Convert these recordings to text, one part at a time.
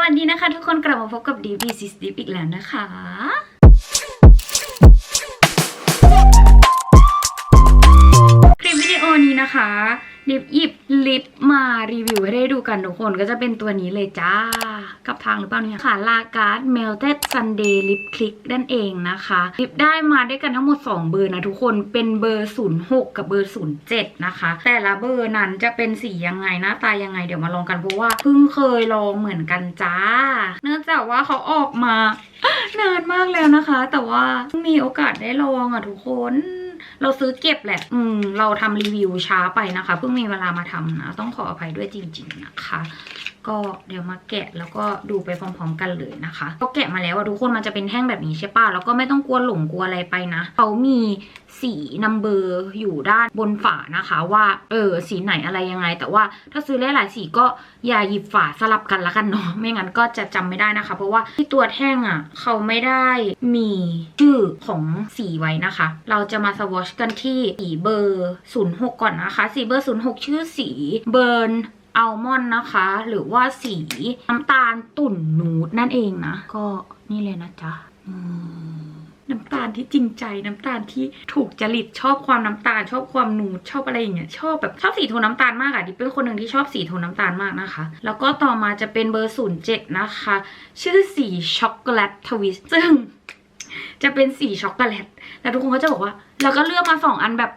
วัสดีนะคะ ทุกคนกลับมาพบกับ DB s i s d i p อีกแล้วนะคะคลิปวิดีโอนี้นะคะ ดิบหยิบลิปมารีวิวให้ได้ดูกันทุกคนก็จะเป็นตัวนี้เลยจ้า กับทางหรือเปล่าเนี่ยค่ะลาการ์ด Melted Sunday Lip Click นั่นเองนะคะลิปได้มาด้วยกันทั้งหมด 2 เบอร์นะทุกคนเป็นเบอร์ 06 กับเบอร์ 07 นะคะ แต่ละเบอร์นั้นจะเป็นสียังไงหน้าตายังไงเดี๋ยวมาลองกันเพราะว่าเพิ่งเคยลองเหมือนกันจ้า เนื่องจากว่าเขาออกมานานมากแล้วนะคะ แต่ว่ามีโอกาสได้ลองอะทุกคน เราซื้อเก็บแหละ อืม เราทำรีวิวช้าไปนะคะ เพิ่งมีเวลามาทำนะ ต้องขออภัยด้วยจริง ๆ นะคะก็เดี๋ยวมาแกะแล้วก็ดูไปพร้อมๆกันเลยนะคะก็แกะมาแล้วอะทุกคนมันจะเป็นแท่งแบบนี้ใช่ป่ะแล้วก็ไม่ต้องกลัวหลงกลัวอะไรไปนะเขามีสีนัมเบอร์อยู่ด้านบนฝานะคะ ว่าเออสีไหนอะไรยังไง แต่ว่าถ้าซื้อหลายๆสีก็อย่าหยิบฝาสลับกันละกันเนาะไม่งั้นก็จะจำไม่ได้นะคะ เพราะว่าที่ตัวแท่งอะเขาไม่ได้มีชื่อของสีไว้นะคะ เราจะมาสวอชกันที่สีเบอร์06ก่อนนะคะสีเบอร์06ชื่อสีเบิร์น อัลมอนด์นะคะ หรือว่าสีน้ำตาลตุ่นนูดนั่นเองนะ ก็นี่เลยนะจ๊ะน้ำตาลที่จริงใจน้ำตาลที่ถูกจริตชอบความน้ำตาล ชอบความนูดชอบอะไรอย่างเงี้ยชอบแบบชอบสีโทนน้ำตาลมากอะดิเป็นคนหนึ่งที่ชอบสีโทนน้ำตาลมากนะคะ แล้วก็ต่อมาจะเป็นเบอร์ศูนย์เจ็ดนะคะ ชื่อสีช็อกโกแลตทวิสซึ่งจะเป็นสีช็อกโกแลตแล้วทุกคนก็จะบอกว่าแล้วก็เลือกมาสองอันแบบ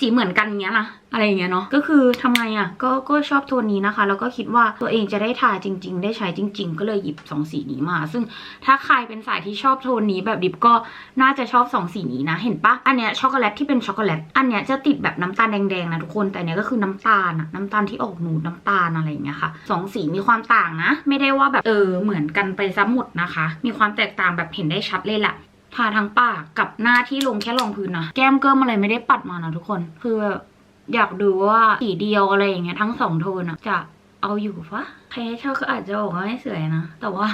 สีเหมือนกันเงี้ยนะอะไรอย่างเงี้ยเนาะก็คือทำไงอะ่ะก็ก็ชอบโทนนี้นะคะ แล้วก็คิดว่าตัวเองจะได้ทาจริง ๆ ได้ใช้จริง ๆ ก็เลยหยิบสองสีนี้มา ซึ่งถ้าใครเป็นสายที่ชอบโทนนี้แบบดิบก็น่าจะชอบสองสีนี้นะ เห็นปะอันเนี้ยช็อกโกแลตที่เป็นช็อกโกแลตอันเนี้ยจะติดแบบน้ำตาลแดงๆนะทุกคนแต่อันเนี้ยก็คือน้ำตาลน้ำตาลที่ออกนูดน้ำตาลอะไรอย่างเงี้ยค่ะสองสีมีความต่างนะ ไม่ได้ว่าแบบเออเหมือนกันไปซะหมดนะคะ มีความแตกต่างแบบเห็นได้ชัดเลยแหละ ทาทั้งปากกับหน้าที่ลงแค่รองพื้นนะแก้มเกิมอะไรไม่ได้ปัดมานะทุกคน คืออยากดูว่าสีเดียวอะไรอย่างเงี้ยทั้งสองโทนอะจะเอาอยู่ปะใครชอบก็อาจจะบอกว่าไม่สวยนะ แต่ว่า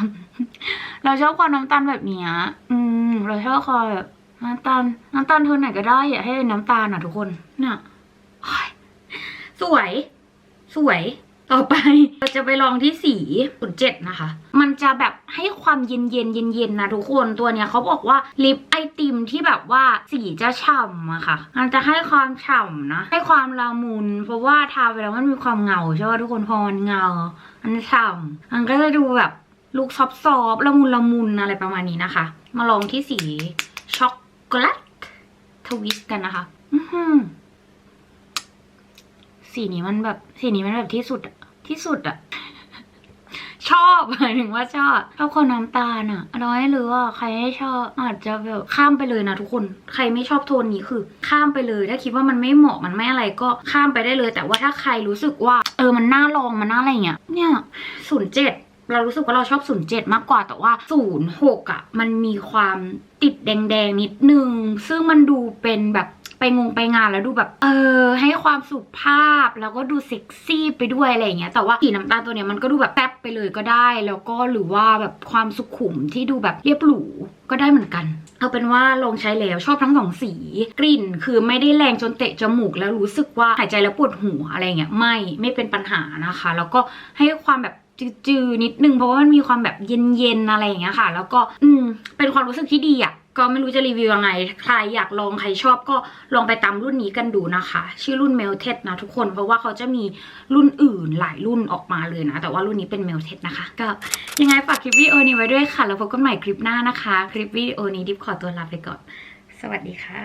เราชอบความน้ำตาลแบบเนี้ยอืม เราชอบความแบบน้ำตาลน้ำตาลโทนไหนก็ได้อย่าให้เป็นน้ำตาลอะทุกคนเนี่ยสวย สวย ต่อไปเราจะไปลองที่สีศูนย์เจ็ดนะคะ มันจะแบบให้ความเย็นเย็นเย็นเย็นนะทุกคนตัวเนี้ยเขาบอกว่าลิปไอติมที่แบบว่าสีจะฉ่ำอะค่ะ มันจะให้ความฉ่ำนะ ให้ความละมุน เพราะว่าทาไปแล้วมันมีความเงาใช่ไหมทุกคนพอมันเงา มันฉ่ำมันก็จะดูแบบลุคซอฟต์ๆละมุนละมุนอะไรประมาณนี้นะคะ มาลองที่สีช็อกโกแลตทวิสต์กันนะคะ อือหือ สีนี้มันแบบสีนี้มันแบบที่สุดอะที่สุดอะชอบหมายถึงว่าชอบชอบคนน้ำตาลอะเราให้รู้ว่าใครไม่ชอบอาจจะแบบข้ามไปเลยนะทุกคน ใครไม่ชอบโทนนี้คือ ข้ามไปเลย ถ้าคิดว่ามันไม่เหมาะมันไม่อะไรก็ข้ามไปได้เลย แต่ว่าถ้าใครรู้สึกว่า เออมันน่าลองมันน่าอะไรเงี้ยเนี่ยศูนย์เจ็ดเรารู้สึกว่าเราชอบศูนย์เจ็ดมากกว่าแต่ว่าศูนย์หกอะมันมีความติดแดงๆ นิดนึง ซึ่งมันดูเป็นแบบ ไปงงไปงานแล้วดูแบบ เออ ให้ความสุภาพแล้วก็ดูเซ็กซี่ไปด้วยอะไรอย่างเงี้ยแต่ว่าสีน้ำตาลตัวเนี้ยมันก็ดูแบบแป๊บไปเลยก็ได้ แล้วก็หรือว่าแบบความสุขุมที่ดูแบบเรียบหรูก็ได้เหมือนกันเอาเป็นว่าลองใช้แล้วชอบทั้งสองสี กลิ่นคือไม่ได้แรงจนเตะจมูกแล้วรู้สึกว่าหายใจแล้วปวดหัวอะไรเงี้ยไม่ไม่เป็นปัญหานะคะ แล้วก็ให้ความแบบจืดๆนิดนึงเพราะว่ามันมีความแบบเย็นๆอะไรอย่างเงี้ยค่ะ แล้วก็อืมเป็นความรู้สึกที่ดีอะ ก็ไม่รู้จะรีวิวยังไง ใครอยากลองใครชอบก็ลองไปตามรุ่นนี้กันดูนะคะ ชื่อรุ่นเมลเทสนะทุกคน เพราะว่าเขาจะมีรุ่นอื่นหลายรุ่นออกมาเลยนะ แต่ว่ารุ่นนี้เป็นเมลเทสนะคะ ก็ยังไงฝากคลิปวิดีโอนี้ไว้ด้วยค่ะ แล้วพบกันใหม่คลิปหน้านะคะ คลิปวิดีโอนี้ดิฟขอตัวลาไปก่อน สวัสดีค่ะ